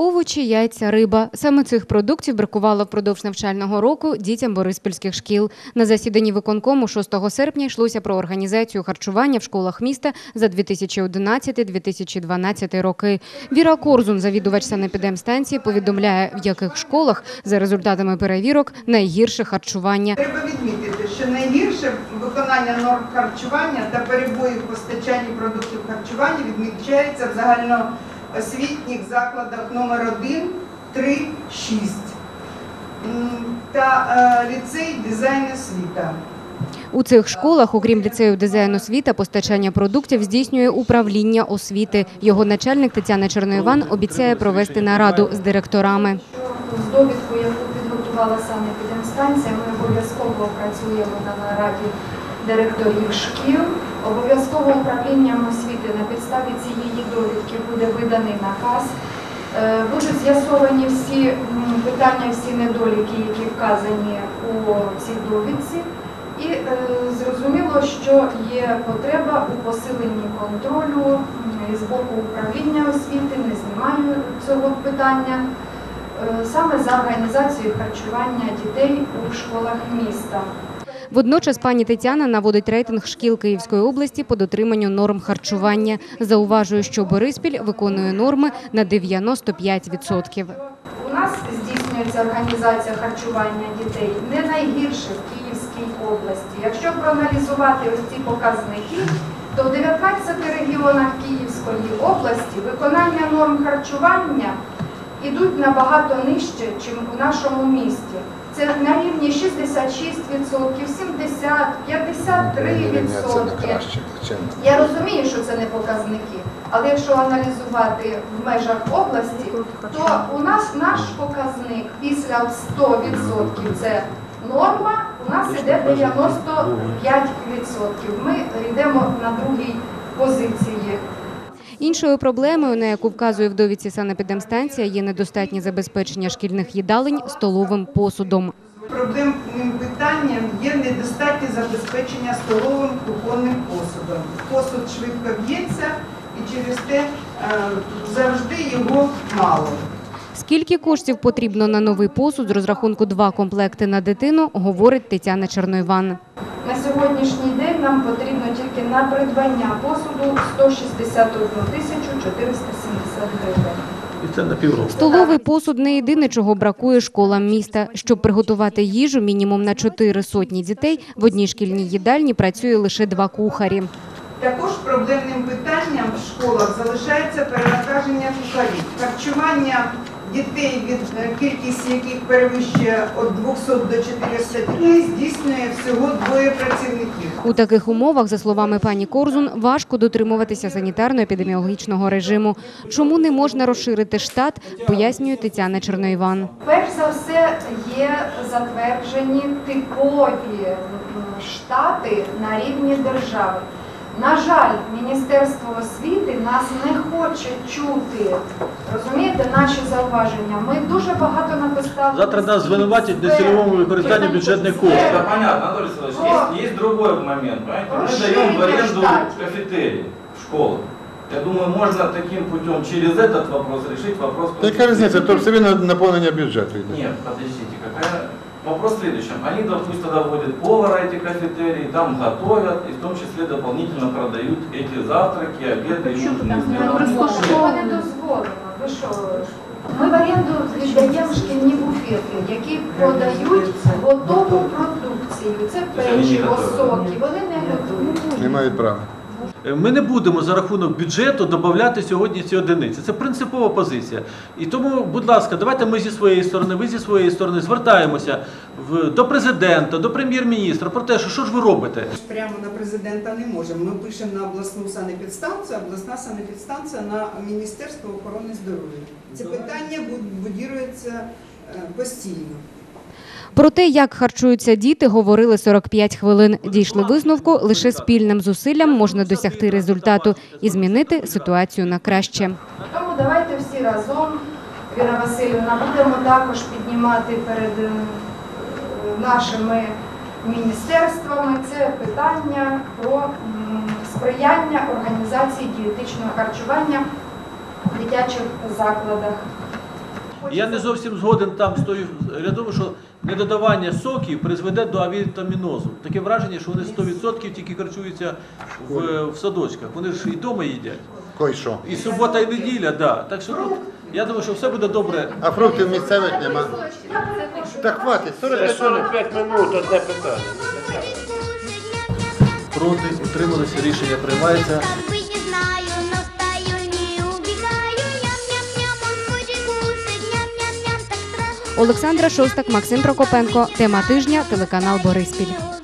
Овочі, яйця, риба. Саме цих продуктів бракувало впродовж навчального року дітям бориспільських шкіл. На засіданні виконкому 6 серпня йшлося про організацію харчування в школах міста за 2011-2012 роки. Віра Корзун, завідувач санепідемстанції, повідомляє, в яких школах за результатами перевірок найгірше харчування. Треба відмітити, що найгірше виконання норм харчування та перебої в постачанні продуктів харчування відмічається в загальноосвітніх закладах номер 1, 3, 6 та е, ліцей дизайн освіта. У цих школах, окрім ліцею дизайн освіта, постачання продуктів здійснює управління освіти. Його начальник Тетяна Черноїван обіцяє провести нараду з директорами. З довідку, яку підготувала саме підемстанція, ми обов'язково працюємо на нараді директорів шкіл. Обов'язково управлінням освіти на підставі цієї довідки буде виданий наказ. Е, Будуть з'ясовані всі питання, всі недоліки, які вказані у цій довідці. І е, зрозуміло, що є потреба у посиленні контролю з боку управління освіти, не знімаю цього питання, е, саме за організацією харчування дітей у школах міста. Водночас пані Тетяна наводить рейтинг шкіл Київської області по дотриманню норм харчування. Зауважує, що Бориспіль виконує норми на 95%. У нас здійснюється організація харчування дітей не найгірше в Київській області. Якщо проаналізувати ось ці показники, то в 19 регіонах Київської області виконання норм харчування ідуть набагато нижче, ніж у нашому місті. Це на рівні 66%, 70, 53%. Я розумію, що це не показники, але якщо аналізувати в межах області, то у нас наш показник після 100% це норма, у нас іде 95%. Ми йдемо на другій позиції. Іншою проблемою, на яку вказує в довідці санепідемстанція, є недостатнє забезпечення шкільних їдалень столовим посудом. Проблемним питанням є недостатнє забезпечення столовим кухонним посудом. Посуд швидко б'ється і через те е, завжди його мало. Скільки коштів потрібно на новий посуд з розрахунку два комплекти на дитину, говорить Тетяна Черноїван. На сьогоднішній день нам потрібно тільки на придбання посуду 161 тисячу 470 гривень. І це на півроку. Столовий посуд не єдине, чого бракує школам міста. Щоб приготувати їжу мінімум на чотири сотні дітей, в одній шкільній їдальні працює лише два кухарі. Також проблемним питанням в школах залишається перенавантаження кухарів. Харчування дітей, від е, кількість яких перевищує від 200 до 400 дітей, здійснює всього двоє працівників. У таких умовах, за словами пані Корзун, важко дотримуватися санітарно-епідеміологічного режиму. Чому не можна розширити штат, пояснює Тетяна Черноїван. Перш за все є затверджені типові штати на рівні держави. На жаль, Міністерство освіти нас не хоче чути. Розумієте, наші зауваження. Ми дуже багато написали. Завтра нас звинуватять в нецільовому використанні бюджетних Це- коштів. Это понятно, Анатолий Александрович. Есть, есть другой момент, понимаете? Мы Расширить даем в аренду штат. кафетерий в школах. Я думаю, можно таким путем через этот вопрос решить вопрос. Та яка різниця? То все одно наповнення бюджету йде. Нет, подождите, какая... Вопрос в следующем. Они, допустим, тогда вводят повара эти кафетерии, там готовят, и в том числе дополнительно продают эти завтраки, обеды и ужины. Цього не дозволено. Ви що? Ми в оренду віддаємо шкільні буфети, які продають готову продукцію. Це печиво, соки. Вони не готують. Не мають права. Е, Ми не будемо за рахунок бюджету додати сьогодні ці одиниці. Це принципова позиція. І тому, будь ласка, давайте ми зі своєї сторони, ви зі своєї сторони звертаємося в, до президента, до прем'єр-міністра про те, що що ж ви робите. Прямо на президента не можемо. Ми пишемо на обласну санепідстанцію, обласна санепідстанція на Міністерство охорони здоров'я. Це питання буд- будірується е, постійно. Про те, як харчуються діти, говорили 45 хвилин. Дійшли висновку, лише спільним зусиллям можна досягти результату і змінити ситуацію на краще. Тому давайте всі разом, Віра Васильівна, будемо також піднімати перед е, нашими міністерствами це питання про сприяння організації дієтичного харчування в дитячих закладах І я не зовсім згоден там з тою рядовою, що недодавання соків призведе до авітамінозу. Таке враження, що вони 100% тільки харчуються в, в садочках. Вони ж і вдома їдять. Кой що. І субота, і неділя, да. Так що тут, я думаю, що все буде добре. А фруктів місцевих нема. Так хватить, 45 45 минут одне питання. Проти утрималися, рішення приймається. Олександра Шостак, Максим Прокопенко. Тема тижня. Телеканал Бориспіль.